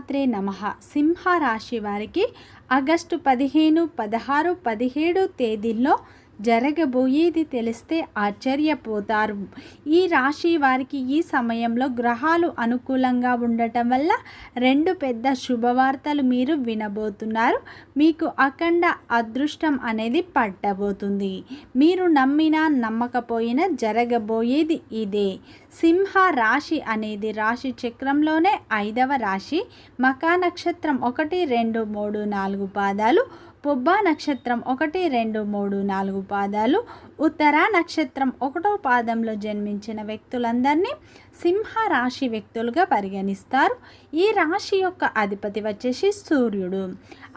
శ్రీమాత్రే నమ. సింహరాశి వారికి ఆగస్టు పదిహేను పదహారు పదిహేడు తేదీల్లో జరగబోయేది తెలిస్తే ఆశ్చర్యపోతారు. ఈ రాశి వారికి ఈ సమయంలో గ్రహాలు అనుకూలంగా ఉండటం వల్ల రెండు పెద్ద శుభవార్తలు మీరు వినబోతున్నారు. మీకు అఖండ అదృష్టం అనేది పట్టబోతుంది. మీరు నమ్మినా నమ్మకపోయినా జరగబోయేది ఇదే. సింహ రాశి అనేది రాశి చక్రంలోనే ఐదవ రాశి. మకా నక్షత్రం ఒకటి రెండు మూడు నాలుగు పాదాలు. పొబ్బా నక్షత్రం ఒకటి రెండు మూడు నాలుగు పాదాలు ఉత్తర నక్షత్రం ఒకటో పాదంలో జన్మించిన వ్యక్తులందరినీ సింహ రాశి వ్యక్తులుగా పరిగణిస్తారు. ఈ రాశి యొక్క అధిపతి వచ్చేసి సూర్యుడు.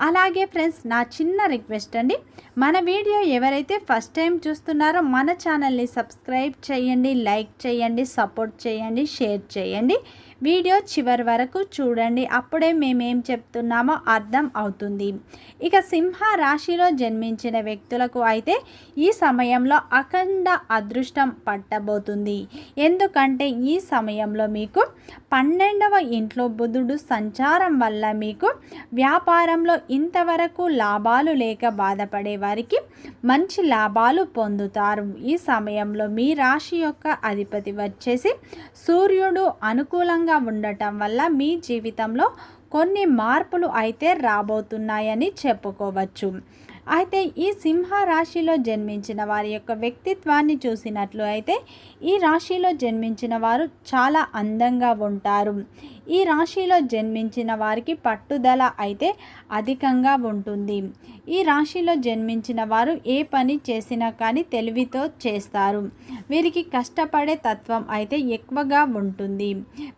అలాగే ఫ్రెండ్స్ నా చిన్న రిక్వెస్ట్ అండి మన వీడియో ఎవరైతే ఫస్ట్ టైం చూస్తున్నారో మన ఛానల్ని సబ్స్క్రైబ్ చేయండి లైక్ చేయండి సపోర్ట్ చేయండి షేర్ చేయండి. వీడియో చివరి వరకు చూడండి అప్పుడే మేమేం చెప్తున్నామో అర్థం అవుతుంది. ఇక సింహ రాశిలో జన్మించిన వ్యక్తులకు అయితే ఈ సమయంలో అఖండ అదృష్టం పట్టబోతుంది. ఎందుకంటే ఈ సమయంలో మీకు పన్నెండవ ఇంట్లో బుధుడు సంచారం వల్ల మీకు వ్యాపారంలో ఇంతవరకు లాభాలు లేక బాధపడే వారికి మంచి లాభాలు పొందుతారు. ఈ సమయంలో మీ రాశి యొక్క అధిపతి వచ్చేసి సూర్యుడు అనుకూలంగా ఉండటం వల్ల మీ జీవితంలో కొన్ని మార్పులు అయితే రాబోతున్నాయని చెప్పుకోవచ్చు. అయితే ఈ సింహ రాశిలో జన్మించిన వారి యొక్క వ్యక్తిత్వాన్ని చూసినట్లు అయితే ఈ రాశిలో జన్మించిన వారు చాలా అందంగా ఉంటారు. ఈ రాశిలో జన్మించిన వారికి పట్టుదల అయితే అధికంగా ఉంటుంది. ఈ రాశిలో జన్మించిన వారు ఏ పని చేసినా కానీ తెలివితో చేస్తారు. వీరికి కష్టపడే తత్వం అయితే ఎక్కువగా ఉంటుంది.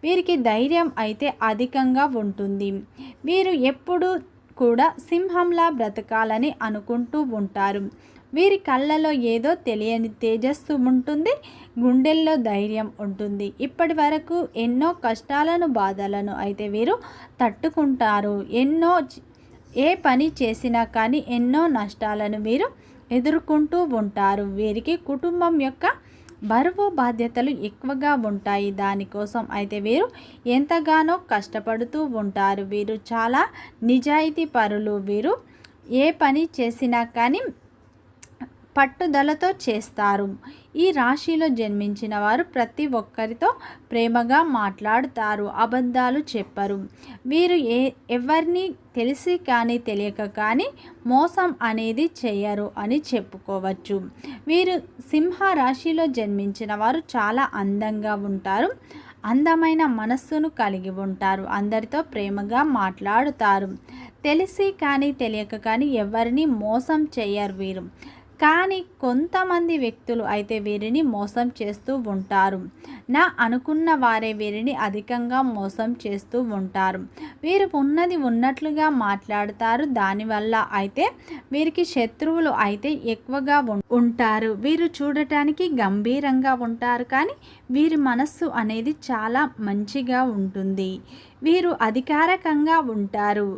వీరికి ధైర్యం అయితే అధికంగా ఉంటుంది. వీరు ఎప్పుడు కూడా సింహంలా బ్రతకాలని అనుకుంటూ ఉంటారు. వీరి కళ్ళలో ఏదో తెలియని తేజస్సు ఉంటుంది గుండెల్లో ధైర్యం ఉంటుంది. ఇప్పటి వరకు ఎన్నో కష్టాలను బాధలను అయితే వీరు తట్టుకుంటారు. ఎన్నో ఏ పని చేసినా కానీ ఎన్నో నష్టాలను వీరు ఎదుర్కొంటూ ఉంటారు. వీరికి కుటుంబం యొక్క బరువు బాధ్యతలు ఎక్కువగా ఉంటాయి. దానికోసం అయితే వీరు ఎంతగానో కష్టపడుతూ ఉంటారు. వీరు చాలా నిజాయితీ పరులు వీరు ఏ పని చేసినా కానీ పట్టుదలతో చేస్తారు. ఈ రాశిలో జన్మించిన వారు ప్రతి ఒక్కరితో ప్రేమగా మాట్లాడుతారు అబద్ధాలు చెప్పరు. వీరు ఏ ఎవరిని తెలిసి కానీ తెలియక కానీ మోసం అనేది చేయరు అని చెప్పుకోవచ్చు. వీరు సింహ రాశిలో జన్మించిన వారు చాలా అందంగా ఉంటారు అందమైన మనస్సును కలిగి ఉంటారు అందరితో ప్రేమగా మాట్లాడుతారు. తెలిసి కానీ తెలియక కానీ ఎవరిని మోసం చేయరు వీరు. కానీ కొంతమంది వ్యక్తులు అయితే వీరిని మోసం చేస్తూ ఉంటారు. నా అనుకున్న వారే వీరిని అధికంగా మోసం చేస్తూ ఉంటారు. వీరు ఉన్నది ఉన్నట్లుగా మాట్లాడతారు. దానివల్ల అయితే వీరికి శత్రువులు అయితే ఎక్కువగా ఉంటారు. వీరు చూడటానికి గంభీరంగా ఉంటారు. కానీ వీరి మనస్సు అనేది చాలా మంచిగా ఉంటుంది. వీరు అధికారకంగా ఉంటారు.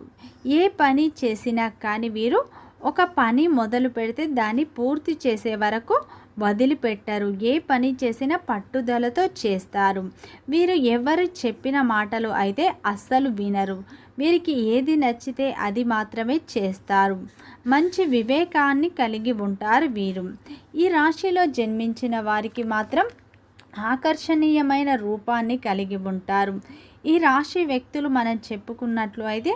ఏ పని చేసినా కానీ వీరు ఒక పని మొదలు పెడితే దాన్ని పూర్తి చేసే వరకు వదిలిపెట్టరు. ఏ పని చేసినా పట్టుదలతో చేస్తారు. వీరు ఎవరు చెప్పిన మాటలు అయితే అస్సలు వినరు. వీరికి ఏది నచ్చితే అది మాత్రమే చేస్తారు. మంచి వివేకాన్ని కలిగి ఉంటారు వీరు. ఈ రాశిలో జన్మించిన వారికి మాత్రం ఆకర్షణీయమైన రూపాన్ని కలిగి ఉంటారు. ఈ రాశి వ్యక్తులు మనం చెప్పుకున్నట్లు అయితే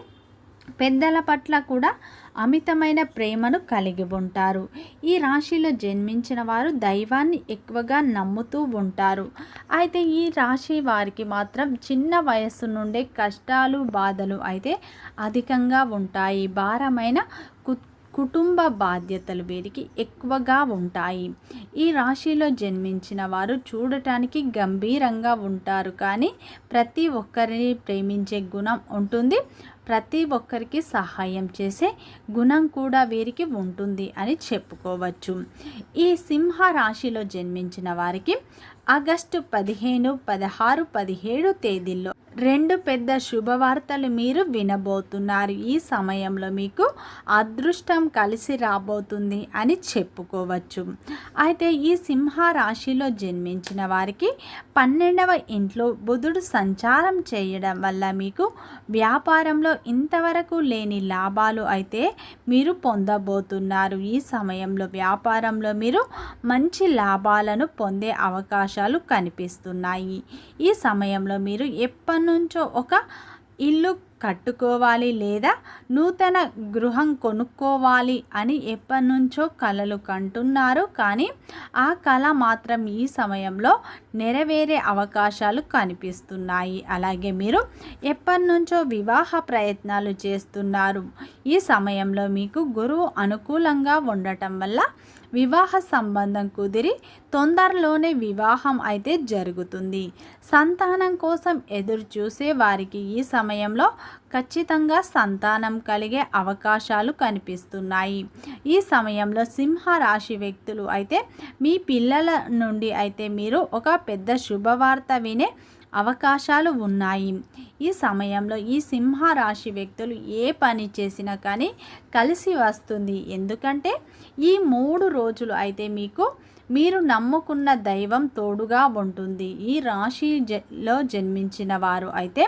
పెద్దల పట్ల కూడా అమితమైన ప్రేమను కలిగి ఉంటారు. ఈ రాశిలో జన్మించిన వారు దైవాన్ని ఎక్కువగా నమ్ముతూ ఉంటారు. అయితే ఈ రాశి వారికి మాత్రం చిన్న వయస్సు నుండే కష్టాలు బాధలు అయితే అధికంగా ఉంటాయి. భారమైన కుటుంబ బాధ్యతలు వీరికి ఎక్కువగా ఉంటాయి. ఈ రాశిలో జన్మించిన వారు చూడటానికి గంభీరంగా ఉంటారు. కానీ ప్రతి ఒక్కరిని ప్రేమించే గుణం ఉంటుంది. ప్రతి ఒక్కరికి సహాయం చేసే గుణం కూడా వీరికి ఉంటుంది అని చెప్పుకోవచ్చు. ఈ సింహ రాశిలో జన్మించిన వారికి ఆగస్టు పదిహేను పదహారు పదిహేడు తేదీల్లో రెండు పెద్ద శుభవార్తలు మీరు వినబోతున్నారు. ఈ సమయంలో మీకు అదృష్టం కలిసి రాబోతుంది అని చెప్పుకోవచ్చు. అయితే ఈ సింహ రాశిలో జన్మించిన వారికి పన్నెండవ ఇంట్లో బుధుడు సంచారం చేయడం వల్ల మీకు వ్యాపారంలో ఇంతవరకు లేని లాభాలు అయితే మీరు పొందబోతున్నారు. ఈ సమయంలో వ్యాపారంలో మీరు మంచి లాభాలను పొందే అవకాశం అవకాశాలు కనిపిస్తున్నాయి. ఈ సమయంలో మీరు ఎప్పటి నుంచో ఒక ఇల్లు కట్టుకోవాలి లేదా నూతన గృహం కొనుక్కోవాలి అని ఎప్పటి నుంచో కలలు కంటున్నారు. కానీ ఆ కళ మాత్రం ఈ సమయంలో నెరవేరే అవకాశాలు కనిపిస్తున్నాయి. అలాగే మీరు ఎప్పటి నుంచో వివాహ ప్రయత్నాలు చేస్తున్నారు. ఈ సమయంలో మీకు గురువు అనుకూలంగా ఉండటం వల్ల వివాహ సంబంధం కుదిరి తొందరలోనే వివాహం అయితే జరుగుతుంది. సంతానం కోసం ఎదురు చూసే వారికి ఈ సమయంలో ఖచ్చితంగా సంతానం కలిగే అవకాశాలు కనిపిస్తున్నాయి. ఈ సమయంలో సింహ రాశి వ్యక్తులు అయితే మీ పిల్లల నుండి అయితే మీరు ఒక పెద్ద శుభవార్త వినే అవకాశాలు ఉన్నాయి. ఈ సమయంలో ఈ సింహ రాశి వ్యక్తులు ఏ పని చేసినా కానీ కలిసి వస్తుంది. ఎందుకంటే ఈ మూడు రోజులు అయితే మీకు మీరు నమ్ముకున్న దైవం తోడుగా ఉంటుంది. ఈ రాశిలో జన్మించిన వారు అయితే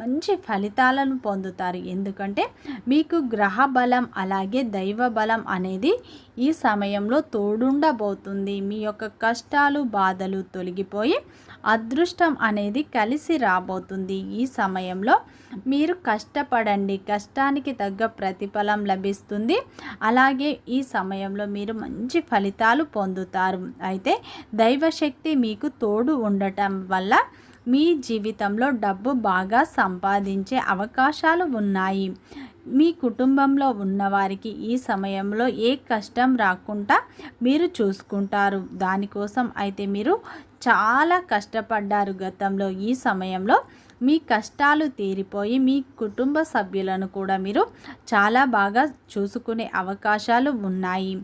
మంచి ఫలితాలను పొందుతారు. ఎందుకంటే మీకు గ్రహ బలం అలాగే దైవ బలం అనేది ఈ సమయంలో తోడుండబోతుంది. మీ యొక్క కష్టాలు బాధలు తొలగిపోయి అదృష్టం అనేది కలిసి రాబోతుంది ఈ సమయంలో. మీరు కష్టపడండి కష్టానికి తగ్గ ప్రతిఫలం లభిస్తుంది. అలాగే ఈ సమయంలో మీరు మంచి ఫలితాలు పొందుతారు. అయితే దైవశక్తి మీకు తోడు ఉండటం వల్ల మీ జీవితంలో డబ్బు బాగా సంపాదించే అవకాశాలు ఉన్నాయి. మీ కుటుంబంలో ఉన్నవారికి ఈ సమయంలో ఏ కష్టం రాకుండా మీరు చూసుకుంటారు. దానికోసం అయితే మీరు చాలా కష్టపడ్డారు గతంలో ఈ సమయంలో. మీ కష్టాలు తీరిపోయి మీ కుటుంబ సభ్యులను కూడా మీరు చాలా బాగా చూసుకునే అవకాశాలు ఉన్నాయి.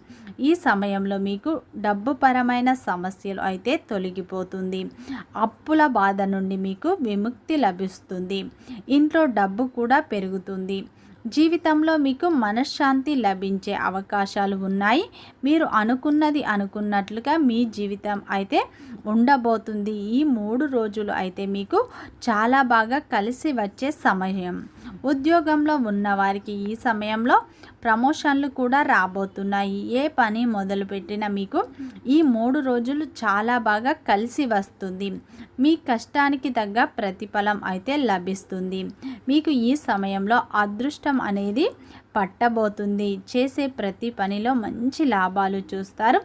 ఈ సమయంలో మీకు డబ్బు పరమైన సమస్యలు అయితే తొలగిపోతుంది. అప్పుల బాధ నుండి మీకు విముక్తి లభిస్తుంది. ఇంట్లో డబ్బు కూడా పెరుగుతుంది. జీవితంలో మీకు మనశ్శాంతి లభించే అవకాశాలు ఉన్నాయి. మీరు అనుకున్నది అనుకున్నట్లుగా మీ జీవితం అయితే ఉండబోతుంది. ఈ మూడు రోజులు అయితే మీకు చాలా బాగా కలిసి వచ్చే సమయం. ఉద్యోగంలో ఉన్నవారికి ఈ సమయంలో ప్రమోషన్లు కూడా రాబోతున్నాయి. ఏ పని మొదలుపెట్టినా మీకు ఈ మూడు రోజులు చాలా బాగా కలిసి వస్తుంది. మీ కష్టానికి తగ్గ ప్రతిఫలం అయితే లభిస్తుంది. మీకు ఈ సమయంలో అదృష్టం అనేది పట్టబోతుంది. చేసే ప్రతి పనిలో మంచి లాభాలు చూస్తారు.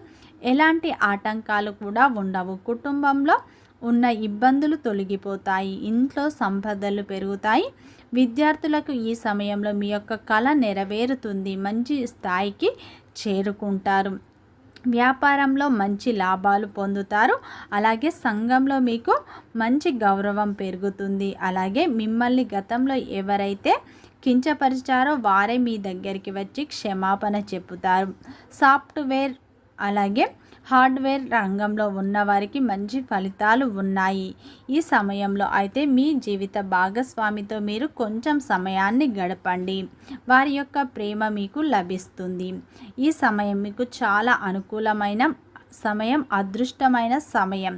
ఎలాంటి ఆటంకాలు కూడా ఉండవు. కుటుంబంలో ఉన్న ఇబ్బందులు తొలగిపోతాయి. ఇంట్లో సంపదలు పెరుగుతాయి. విద్యార్థులకు ఈ సమయంలో మీ యొక్క కళ నెరవేరుతుంది. మంచి స్థాయికి చేరుకుంటారు. వ్యాపారంలో మంచి లాభాలు పొందుతారు. అలాగే సంఘంలో మీకు మంచి గౌరవం పెరుగుతుంది. అలాగే మిమ్మల్ని గతంలో ఎవరైతే కించపరిచారో వారే మీ దగ్గరికి వచ్చి క్షమాపణ చెబుతారు. సాఫ్ట్వేర్ అలాగే హార్డ్వేర్ రంగంలో ఉన్నవారికి మంచి ఫలితాలు ఉన్నాయి. ఈ సమయంలో అయితే మీ జీవిత భాగస్వామితో మీరు కొంచెం సమయాన్ని గడపండి. వారి యొక్క ప్రేమ మీకు లభిస్తుంది. ఈ సమయం మీకు చాలా అనుకూలమైన సమయం అదృష్టమైన సమయం.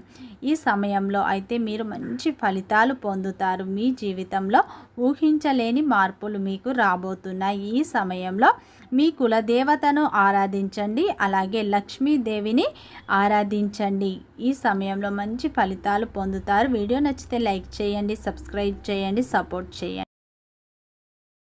ఈ సమయంలో అయితే మీరు మంచి ఫలితాలు పొందుతారు. మీ జీవితంలో ఊహించలేని మార్పులు మీకు రాబోతున్నాయి. ఈ సమయంలో మీ కులదేవతను ఆరాధించండి. అలాగే లక్ష్మీదేవిని ఆరాధించండి. ఈ సమయంలో మంచి ఫలితాలు పొందుతారు. వీడియో నచ్చితే లైక్ చేయండి సబ్స్క్రైబ్ చేయండి సపోర్ట్ చేయండి.